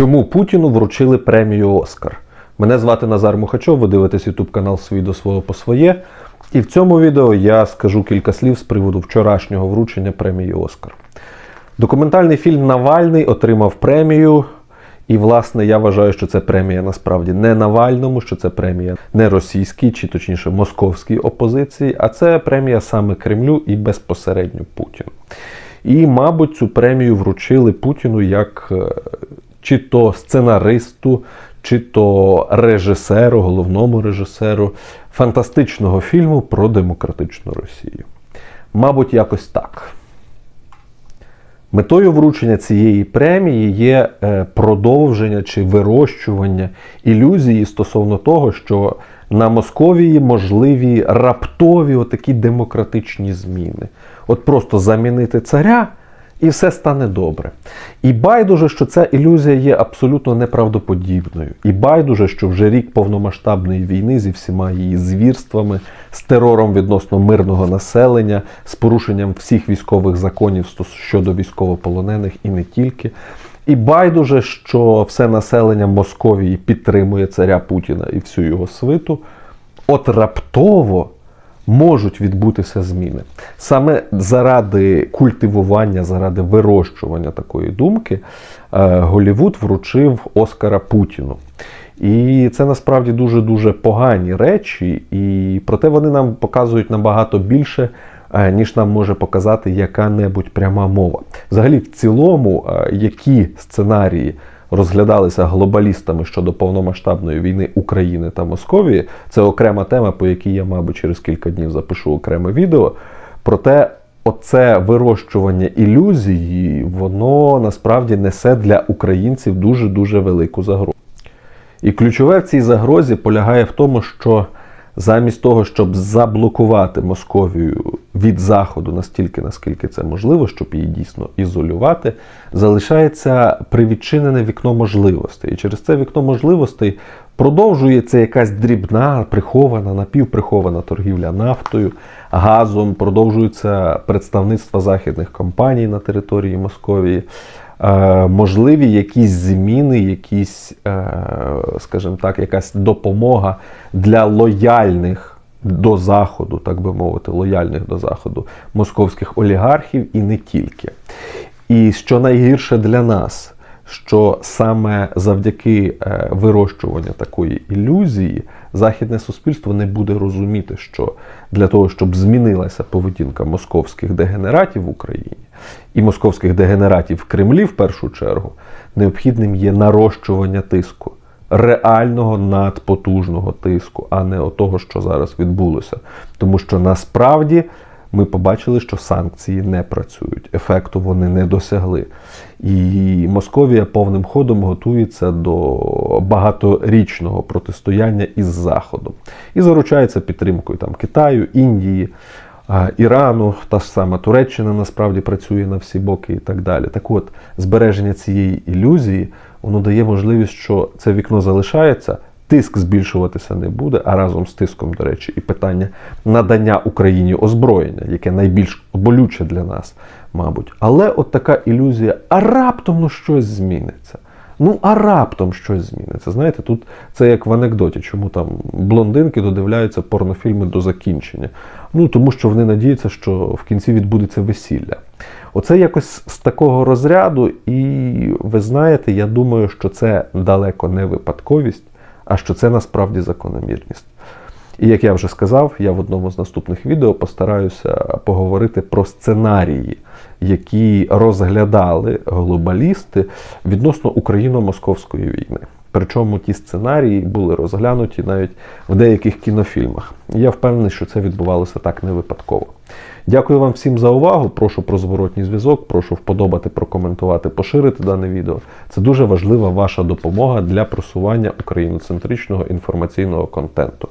Чому Путіну вручили премію Оскар? Мене звати Назар Мухачов, ви дивитесь YouTube канал Свій до свого по своє. І в цьому відео я скажу кілька слів з приводу вчорашнього вручення премії Оскар. Документальний фільм Навальний отримав премію. І, власне, я вважаю, що це премія насправді не Навальному, що це премія не російській, чи точніше московській опозиції, а це премія саме Кремлю і безпосередньо Путіну. І, мабуть, цю премію вручили Путіну як е, чи то сценаристу, чи то режисеру, головному режисеру фантастичного фільму про демократичну Росію. Мабуть, якось так. Метою вручення цієї премії є е, продовження чи вирощування ілюзії стосовно того, що на Московії можливі раптові отакі демократичні зміни. От просто замінити царя. І все стане добре. І байдуже, що ця ілюзія є абсолютно неправдоподібною. І байдуже, що вже рік повномасштабної війни зі всіма її звірствами, з терором відносно мирного населення, з порушенням всіх військових законів щодо військовополонених і не тільки. І байдуже, що все населення Московії підтримує царя Путіна і всю його свиту. От раптово можуть відбутися зміни. Саме заради культивування, заради вирощування такої думки е, Голівуд вручив Оскара Путіну. І це насправді дуже-дуже погані речі, і проте вони нам показують набагато більше, е, ніж нам може показати яка-небудь пряма мова. Взагалі, в цілому, е, які сценарії розглядалися глобалістами щодо повномасштабної війни України та Московії, це окрема тема, по якій я, мабуть, через кілька днів запишу окреме відео. Проте, оце вирощування ілюзії, воно насправді несе для українців дуже дуже велику загрозу. І ключове в цій загрозі полягає в тому, що замість того, щоб заблокувати Московію від Заходу настільки, наскільки це можливо, щоб її дійсно ізолювати, залишається привідчинене вікно можливостей. І через це вікно можливостей продовжується якась дрібна, прихована, напівприхована торгівля нафтою, газом, продовжуються представництва західних компаній на території Московії. Е, можливі якісь зміни, якісь, е, скажімо так, якась допомога для лояльних до Заходу, так би мовити, лояльних до Заходу московських олігархів і не тільки. І що найгірше для нас, що саме завдяки е, вирощуванню такої ілюзії західне суспільство не буде розуміти, що для того, щоб змінилася поведінка московських дегенератів в Україні і московських дегенератів в Кремлі в першу чергу, необхідним є нарощування тиску. Реального надпотужного тиску, а не отого, що зараз відбулося. Тому що насправді ми побачили, що санкції не працюють, ефекту вони не досягли. І Московія повним ходом готується до багаторічного протистояння із Заходом і заручається підтримкою там Китаю, Індії. Ірану, та ж сама Туреччина насправді працює на всі боки і так далі. Так от, збереження цієї ілюзії воно дає можливість, що це вікно залишається, тиск збільшуватися не буде, а разом з тиском, до речі, і питання надання Україні озброєння, яке найбільш болюче для нас, мабуть. Але от така ілюзія, а раптом ну щось зміниться. Ну, а раптом щось зміниться. Знаєте, тут це як в анекдоті, чому там блондинки додивляються порнофільми до закінчення. Ну, тому що вони надіються, що в кінці відбудеться весілля. Оце якось з такого розряду, і ви знаєте, я думаю, що це далеко не випадковість, а що це насправді закономірність. І як я вже сказав, я в одному з наступних відео постараюся поговорити про сценарії, які розглядали глобалісти відносно україно-московської війни. Причому ті сценарії були розглянуті навіть в деяких кінофільмах. Я впевнений, що це відбувалося так не випадково. Дякую вам всім за увагу. Прошу про зворотній зв'язок, прошу вподобати, прокоментувати, поширити дане відео. Це дуже важлива ваша допомога для просування україноцентричного інформаційного контенту.